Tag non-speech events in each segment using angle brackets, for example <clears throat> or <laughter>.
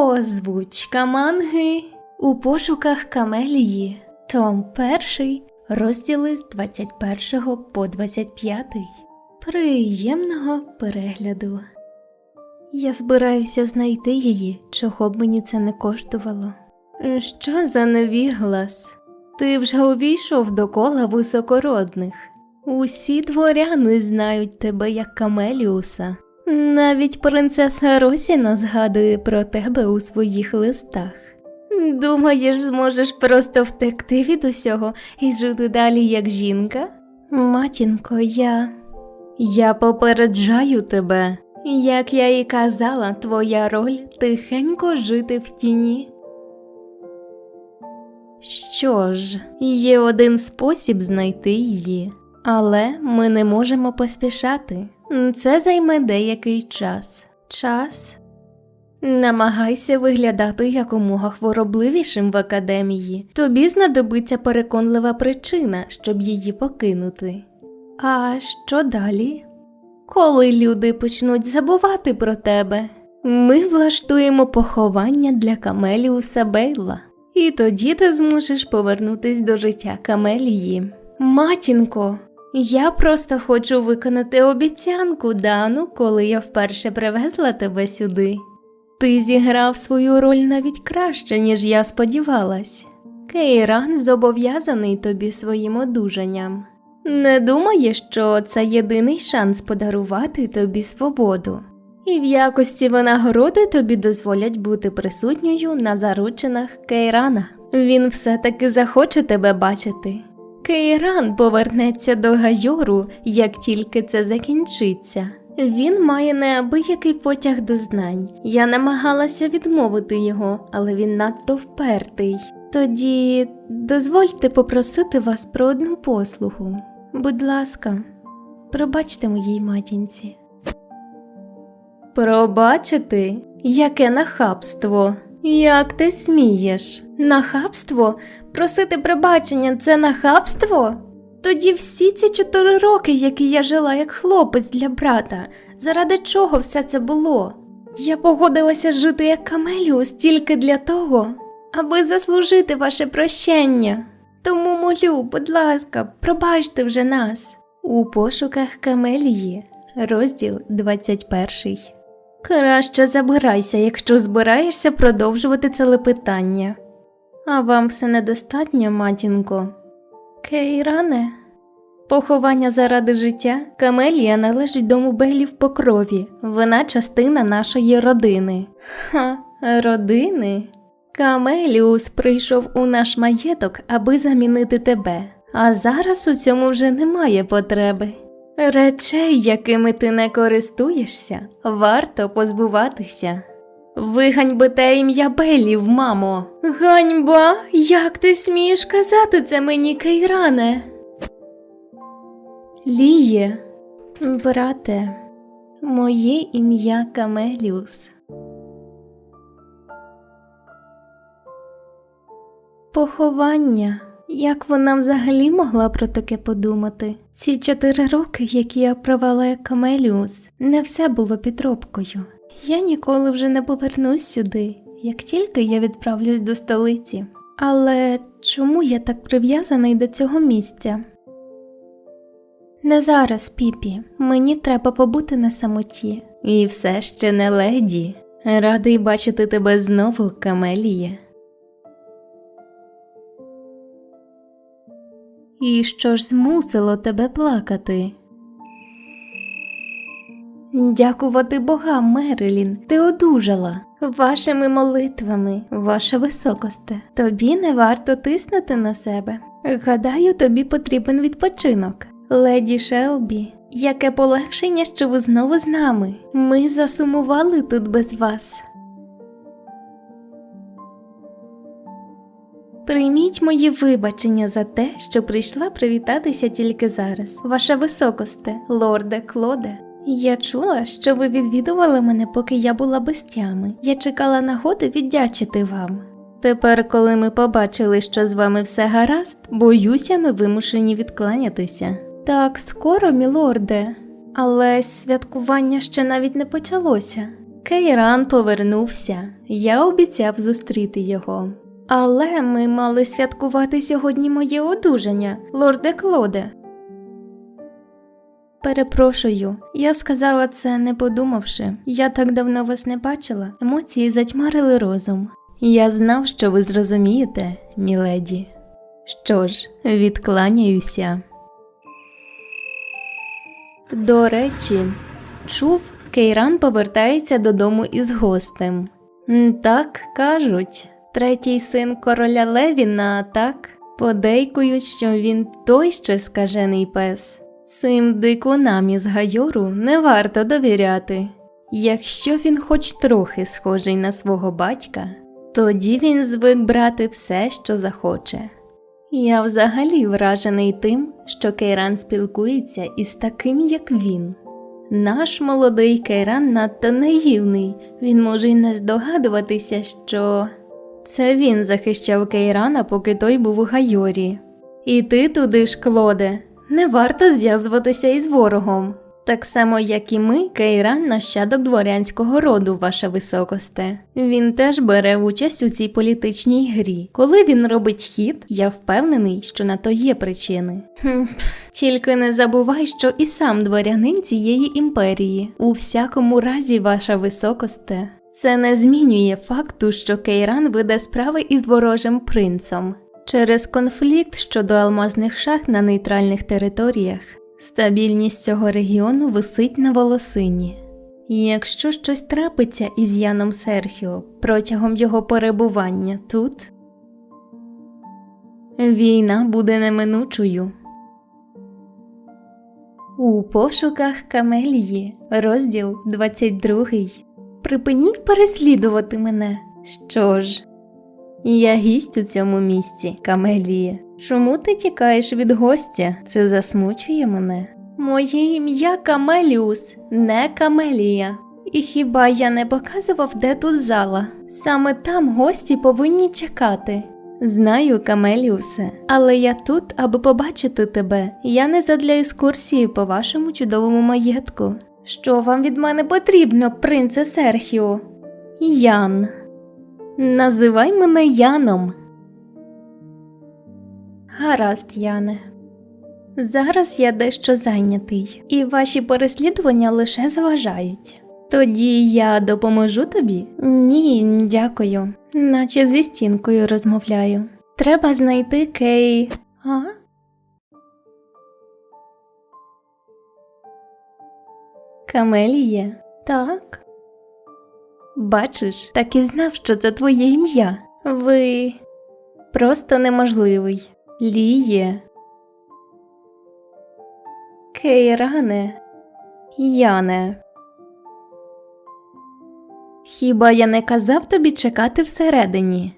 Озвучка манги у пошуках Камелії. Том 1, розділи з 21 по 25. Приємного перегляду. Я збираюся знайти її, чого б мені це не коштувало. Що за невіглас? Ти вже увійшов до кола високородних. Усі дворяни знають тебе як Камеліуса. Навіть принцеса Росіна згадує про тебе у своїх листах. Думаєш, зможеш просто втекти від усього і жити далі як жінка? Матінко, я. Я попереджаю тебе. Як я і казала, твоя роль тихенько жити в тіні. Що ж, є один спосіб знайти її, але ми не можемо поспішати. Це займе деякий час. Час. Намагайся виглядати якомога хворобливішим в академії. Тобі знадобиться переконлива причина, щоб її покинути. А що далі? Коли люди почнуть забувати про тебе, ми влаштуємо поховання для Камеліуса Бейла, і тоді ти зможеш повернутись до життя Камелії. Матінко, я просто хочу виконати обіцянку Дану, коли я вперше привезла тебе сюди. Ти зіграв свою роль навіть краще, ніж я сподівалась. Кейран зобов'язаний тобі своїм одужанням. Не думаєш, що це єдиний шанс подарувати тобі свободу, і в якості винагороди тобі дозволять бути присутньою на заручинах Кейрана. Він все-таки захоче тебе бачити. Кейран повернеться до Гайору, як тільки це закінчиться. Він має неабиякий потяг до знань. Я намагалася відмовити його, але він надто впертий. Тоді дозвольте попросити вас про одну послугу. Будь ласка, пробачте моїй матінці. Пробачити? Яке нахабство? Як ти смієш? Нахабство? Просити пробачення це нахабство? Тоді всі ці чотири роки, які я жила як хлопець для брата, заради чого все це було? Я погодилася жити як Камеліус тільки для того, аби заслужити ваше прощення. Тому молю, будь ласка, пробачте вже нас. У пошуках Камелії, розділ 21. Краще забирайся, якщо збираєшся продовжувати це лепетання. А вам все недостатньо, матінко? Кейране? Поховання заради життя Камелія належить дому Бейлів по крові. Вона частина нашої родини. Ха, родини? Камеліус прийшов у наш маєток, аби замінити тебе, а зараз у цьому вже немає потреби. Речей, якими ти не користуєшся, варто позбуватися. Ви ганьбите ім'я Белів, мамо. Ганьба? Як ти смієш казати це мені, Кейране? Ліє, брате, моє ім'я Камеліус. Поховання. Як вона взагалі могла про таке подумати? Ці чотири роки, які я провела як Камеліус, не все було підробкою. Я ніколи вже не повернусь сюди, як тільки я відправлюсь до столиці. Але чому я так прив'язаний до цього місця? Не зараз, піпі, мені треба побути на самоті. І все ще не леді. Радий бачити тебе знову, Камеліє. І що ж змусило тебе плакати? Дякувати богам, Мерилін, ти одужала. Вашими молитвами, ваша високосте, тобі не варто тиснути на себе. Гадаю, тобі потрібен відпочинок. Леді Шелбі, яке полегшення, що ви знову з нами. Ми засумували тут без вас. Прийміть мої вибачення за те, що прийшла привітатися тільки зараз, ваша високосте, лорде Клоде. Я чула, що ви відвідували мене, поки я була без тями. Я чекала нагоди віддячити вам. Тепер, коли ми побачили, що з вами все гаразд, боюся, ми вимушені відкланятися. Так, скоро, мілорде, але святкування ще навіть не почалося. Кейран повернувся. Я обіцяв зустріти його. Але ми мали святкувати сьогодні моє одужання, лорде Клоде. Перепрошую, я сказала це не подумавши. Я так давно вас не бачила. Емоції затьмарили розум. Я знав, що ви зрозумієте, міледі. Що ж, відкланяюся. До речі, чув, Кейран повертається додому із гостем. Так кажуть, третій син короля Левіна, так? Подейкують, що він той ще скажений пес. Цим дикунам із Гайору не варто довіряти. Якщо він хоч трохи схожий на свого батька, тоді він звик брати все, що захоче. Я взагалі вражений тим, що Кейран спілкується із таким, як він. Наш молодий Кейран надто наївний, він може й не здогадуватися, що це він захищав Кейрана, поки той був у Гайорі. І ти туди ж, Клоде, не варто зв'язуватися із ворогом. Так само, як і ми, Кейран нащадок дворянського роду, ваша високосте. Він теж бере участь у цій політичній грі. Коли він робить хід, я впевнений, що на то є причини. Тільки не забувай, що і сам дворянин цієї імперії. У всякому разі, ваша високосте. Це не змінює факту, що Кейран веде справи із ворожим принцем. Через конфлікт щодо алмазних шах на нейтральних територіях стабільність цього регіону висить на волосині. Якщо щось трапиться із Яном Серхіо протягом його перебування тут, війна буде неминучою. У пошуках Камелії, розділ 22. Припиніть переслідувати мене. Що ж, я гість у цьому місці, Камелія. Чому ти тікаєш від гостя? Це засмучує мене. Моє ім'я Камеліус, не Камелія. І хіба я не показував, де тут зала? Саме там гості повинні чекати. Знаю, Камеліусе, але я тут, аби побачити тебе. Я не задля екскурсії по вашому чудовому маєтку. Що вам від мене потрібно, принце Серхіо? Ян. Називай мене Яном. Гаразд, Яне. Зараз я дещо зайнятий, і ваші переслідування лише заважають. Тоді я допоможу тобі? Ні, дякую. Наче зі стінкою розмовляю. Треба знайти Кей. А? Камеліє? Так. Бачиш, так і знав, що це твоє ім'я. Ви просто неможливий. Ліє. Кейране. Яне. Хіба я не казав тобі чекати всередині?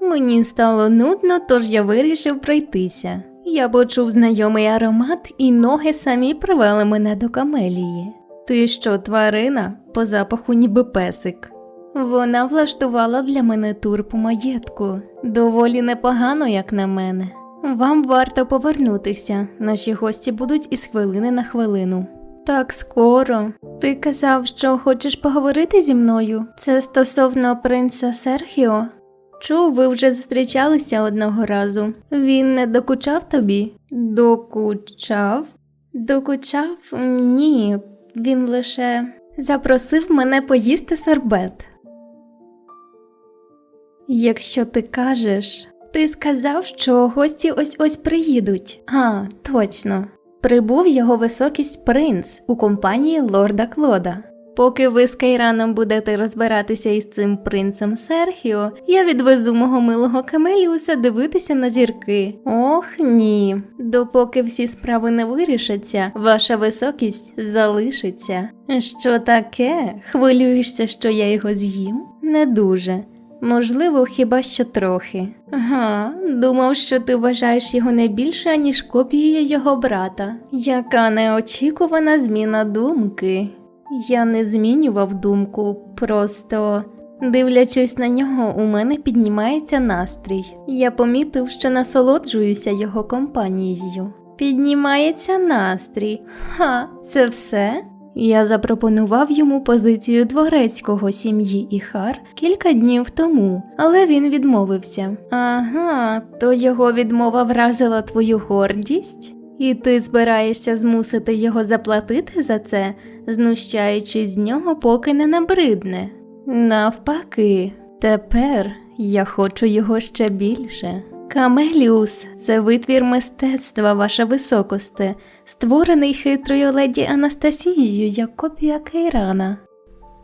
Мені стало нудно, тож я вирішив пройтися. Я почув знайомий аромат, і ноги самі привели мене до камелії. Ти що, тварина, по запаху ніби песик. Вона влаштувала для мене тур по маєтку. Доволі непогано, як на мене. Вам варто повернутися. Наші гості будуть із хвилини на хвилину. Так скоро. Ти казав, що хочеш поговорити зі мною. Це стосовно принца Серхіо. Чув, ви вже зустрічалися одного разу. Він не докучав тобі? Докучав? Докучав? Ні, він лише запросив мене поїсти сербет. Якщо ти кажеш, ти сказав, що гості ось ось приїдуть. А, точно. Прибув його високість принц у компанії лорда Клода. Поки ви з Кейраном будете розбиратися із цим принцем Серхіо, я відвезу мого милого Камеліуса дивитися на зірки. Ох ні. Допоки всі справи не вирішаться, ваша високість залишиться. Що таке? Хвилюєшся, що я його з'їм? Не дуже. Можливо, хіба що трохи. Ага, думав, що ти вважаєш його не більше, ніж копією його брата. Яка неочікувана зміна думки. Я не змінював думку, просто дивлячись на нього, у мене піднімається настрій. Я помітив, що насолоджуюся його компанією. Піднімається настрій. Ха, це все? Я запропонував йому позицію дворецького сім'ї Іхар кілька днів тому, але він відмовився. Ага, то його відмова вразила твою гордість? І ти збираєшся змусити його заплатити за це, знущаючись з нього, поки не набридне. Навпаки, тепер я хочу його ще більше. Камеліус це витвір мистецтва, ваша високосте, створений хитрою леді Анастасією як копія Кейрана,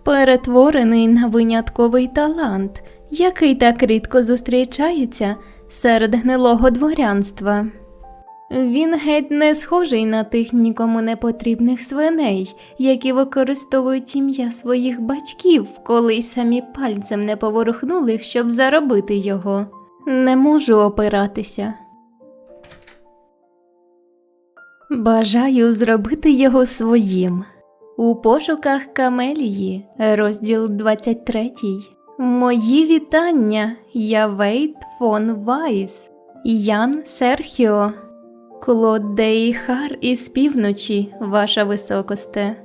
перетворений на винятковий талант, який так рідко зустрічається серед гнилого дворянства. Він геть не схожий на тих нікому не потрібних свиней, які використовують ім'я своїх батьків, коли й самі пальцем не поворухнули, щоб заробити його. Не можу опиратися. Бажаю зробити його своїм. У пошуках Камелії, розділ 23. Мої вітання, я Вейт фон Вайс, Ян Серхіо. Клод Дейхар із півночі, ваша високосте.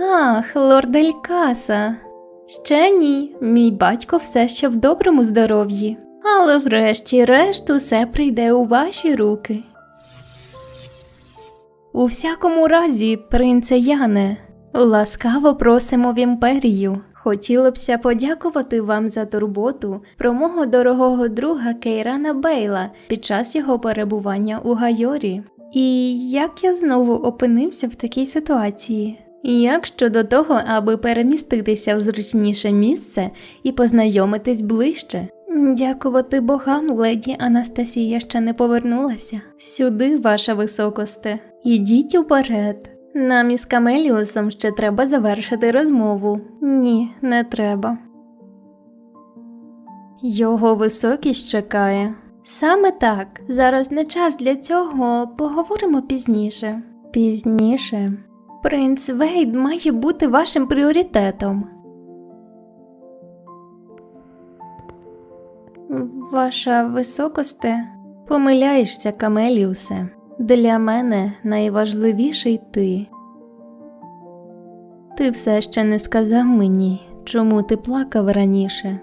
Ах, лорд Елькаса. Ще ні, мій батько все ще в доброму здоров'ї, але врешті-решт усе прийде у ваші руки. У всякому разі, принце Яне, ласкаво просимо в імперію. Хотіло бся подякувати вам за турботу про мого дорогого друга Кейрана Бейла під час його перебування у Гайорі. І як я знову опинився в такій ситуації? Як щодо того, аби переміститися в зручніше місце і познайомитись ближче? Дякувати богам, леді Анастасія ще не повернулася. Сюди, ваша високосте, ідіть уперед. Нам із Камеліусом ще треба завершити розмову. Ні, не треба. Його високість чекає. Саме так. Зараз не час для цього. Поговоримо пізніше. Пізніше. Принц Вейд має бути вашим пріоритетом. Ваша високосте, помиляєшся, Камеліусе. Для мене найважливіший ти. Ти все ще не сказав мені, чому ти плакав раніше.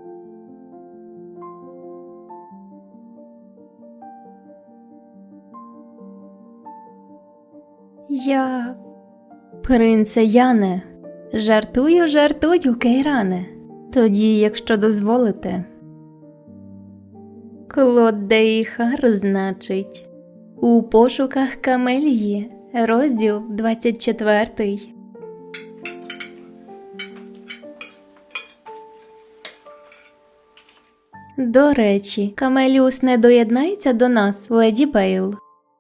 Я. Принце Яне, жартую, жартую, Кейране. Тоді, якщо дозволите. Клод Дейхар, значить. У пошуках Камелії, розділ 24. До речі, Камеліус не доєднається до нас, леді Бейл.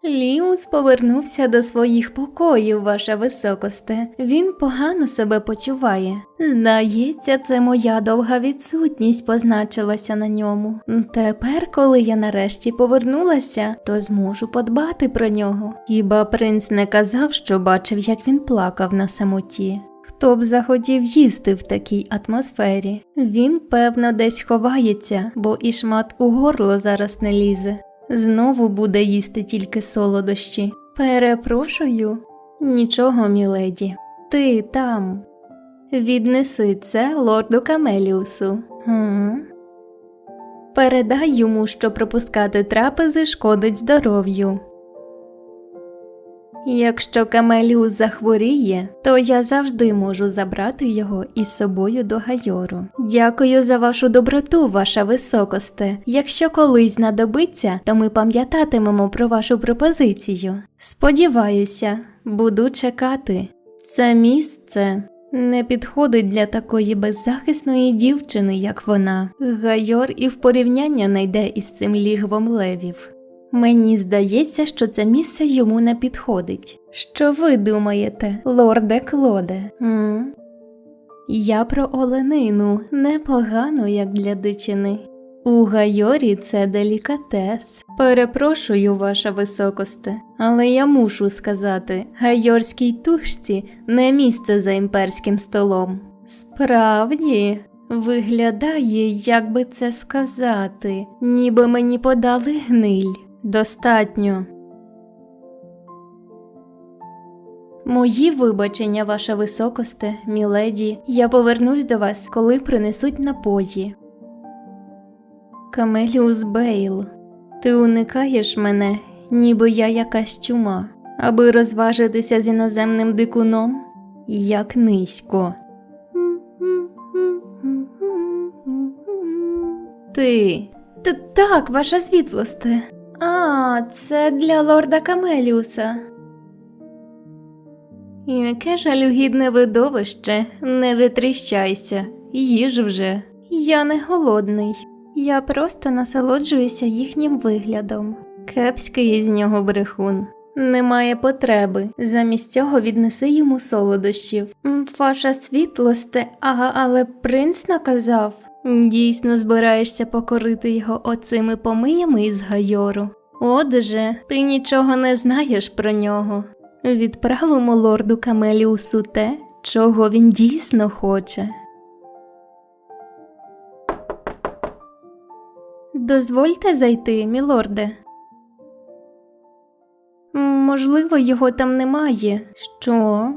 Ліус повернувся до своїх покоїв, ваша високосте. Він погано себе почуває. Здається, це моя довга відсутність позначилася на ньому. Тепер, коли я нарешті повернулася, то зможу подбати про нього. Хіба принц не казав, що бачив, як він плакав на самоті. Хто б захотів їсти в такій атмосфері? Він, певно, десь ховається, бо і шмат у горло зараз не лізе. Знову буде їсти тільки солодощі. Перепрошую, нічого, міледі. Ти там. Віднеси це лорду Камеліусу. Гм? Передай йому, що пропускати трапези шкодить здоров'ю. Якщо Камеліус захворіє, то я завжди можу забрати його із собою до Гайору. Дякую за вашу доброту, ваша високосте. Якщо колись знадобиться, то ми пам'ятатимемо про вашу пропозицію. Сподіваюся, буду чекати. Це місце не підходить для такої беззахисної дівчини, як вона. Гайор і в порівняння не йде із цим лігвом левів. Мені здається, що це місце йому не підходить. Що ви думаєте, лорде Клоде? М? Я про оленину непогано, як для дичини. У Гайорі це делікатес. Перепрошую, ваша високосте, але я мушу сказати, гайорській тушці не місце за імперським столом. Справді, виглядає, як би це сказати, ніби мені подали гниль. Достатньо. Мої вибачення, ваша високосте, міледі, я повернусь до вас, коли принесуть напої. Камеліус Бейл, ти уникаєш мене, ніби я якась чума, аби розважитися з іноземним дикуном, як низько. Ти. Т так, ваша світлосте. А, це для лорда Камеліуса. Яке жалюгідне видовище, не витріщайся, їж вже. Я не голодний, я просто насолоджуюся їхнім виглядом. Кепський із нього брехун. Немає потреби, замість цього віднеси йому солодощів. Ваша світлосте, ага, але принц наказав. Дійсно збираєшся покорити його оцими помиями із гайору. Отже, ти нічого не знаєш про нього. Відправимо лорду Камеліусу те, чого він дійсно хоче. Дозвольте зайти, мілорде. Можливо, його там немає. Що?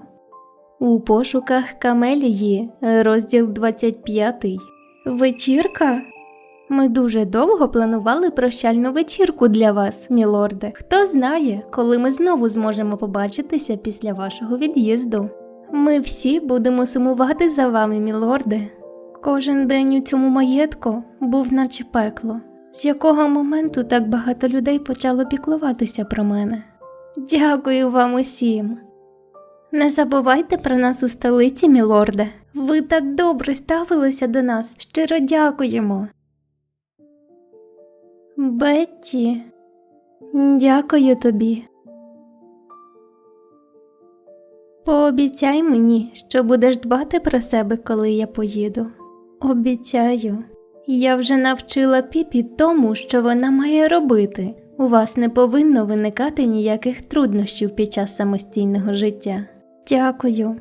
У пошуках Камелії, розділ 25. Вечірка? Ми дуже довго планували прощальну вечірку для вас, мілорде. Хто знає, коли ми знову зможемо побачитися після вашого від'їзду. Ми всі будемо сумувати за вами, мілорде. Кожен день у цьому маєтку був наче пекло, з якого моменту так багато людей почало піклуватися про мене. Дякую вам усім. Не забувайте про нас у столиці, мілорде. Ви так добре ставилися до нас. Щиро дякуємо. Бетті, дякую тобі. Пообіцяй мені, що будеш дбати про себе, коли я поїду. Обіцяю. Я вже навчила піпі тому, що вона має робити. У вас не повинно виникати ніяких труднощів під час самостійного життя. Дякую.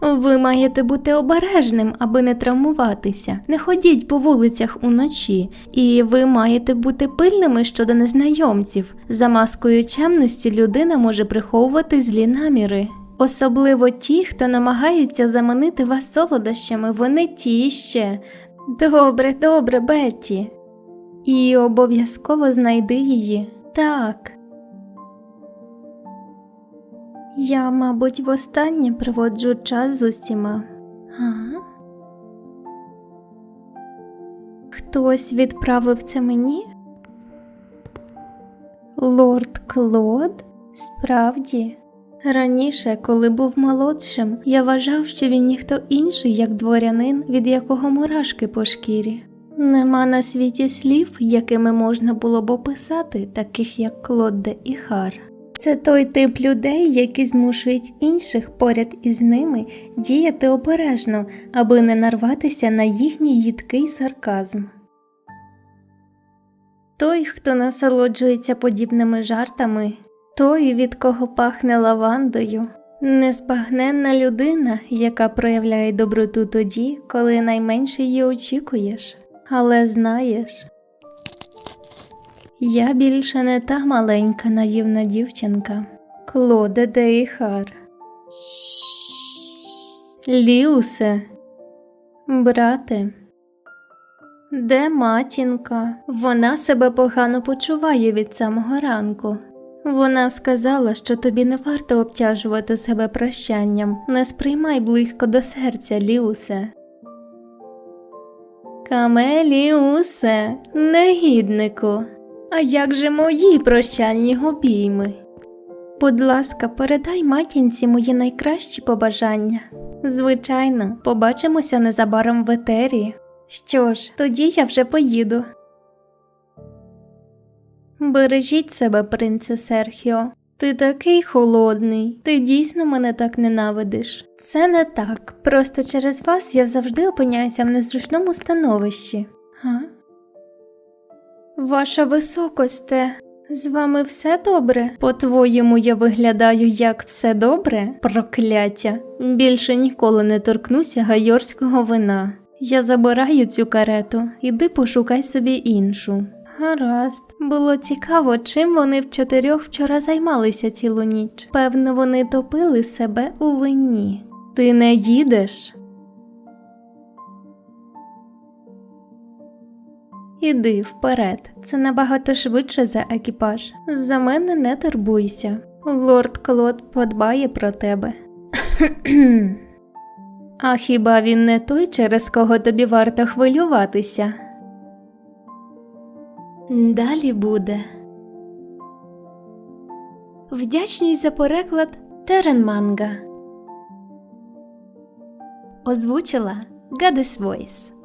Ви маєте бути обережним, аби не травмуватися. Не ходіть по вулицях уночі, і ви маєте бути пильними щодо незнайомців. За маскою чемності людина може приховувати злі наміри. Особливо ті, хто намагаються заманити вас солодощами, вони ті ще. Добре, добре, Бетті. І обов'язково знайди її. Так. Я, мабуть, востаннє проводжу час з усіма. Ага. Хтось відправив це мені? Лорд Клод? Справді. Раніше, коли був молодшим, я вважав, що він ніхто інший, як дворянин, від якого мурашки по шкірі. Нема на світі слів, якими можна було б описати, таких як Клодде і Хар. Це той тип людей, які змушують інших поряд із ними діяти обережно, аби не нарватися на їхній їдкий сарказм. Той, хто насолоджується подібними жартами, той, від кого пахне лавандою, незбагненна людина, яка проявляє доброту тоді, коли найменше її очікуєш. Але знаєш, я більше не та маленька наївна дівчинка, Клоде Дейхар. Ліусе, брате, де матінка? Вона себе погано почуває від самого ранку. Вона сказала, що тобі не варто обтяжувати себе прощанням, не сприймай близько до серця, Ліусе. Камеліусе, негіднику. А як же мої прощальні обійми? Будь ласка, передай матінці мої найкращі побажання. Звичайно, побачимося незабаром в етері. Що ж, тоді я вже поїду. Бережіть себе, принце Серхіо. Ти такий холодний, ти дійсно мене так ненавидиш. Це не так. Просто через вас я завжди опиняюся в незручному становищі. Га? Ваша високосте, з вами все добре? По-твоєму, я виглядаю як все добре? Прокляття. Більше ніколи не торкнуся гайорського вина. Я забираю цю карету, іди пошукай собі іншу. Гаразд, було цікаво, чим вони в чотирьох вчора займалися цілу ніч. Певно, вони топили себе у вині. Ти не їдеш? Іди вперед, це набагато швидше за екіпаж. За мене не турбуйся. Лорд Клод подбає про тебе. <clears throat> а хіба він не той, через кого тобі варто хвилюватися? Далі буде. Вдячність за переклад Терен Манга. Озвучила Гадес Voice.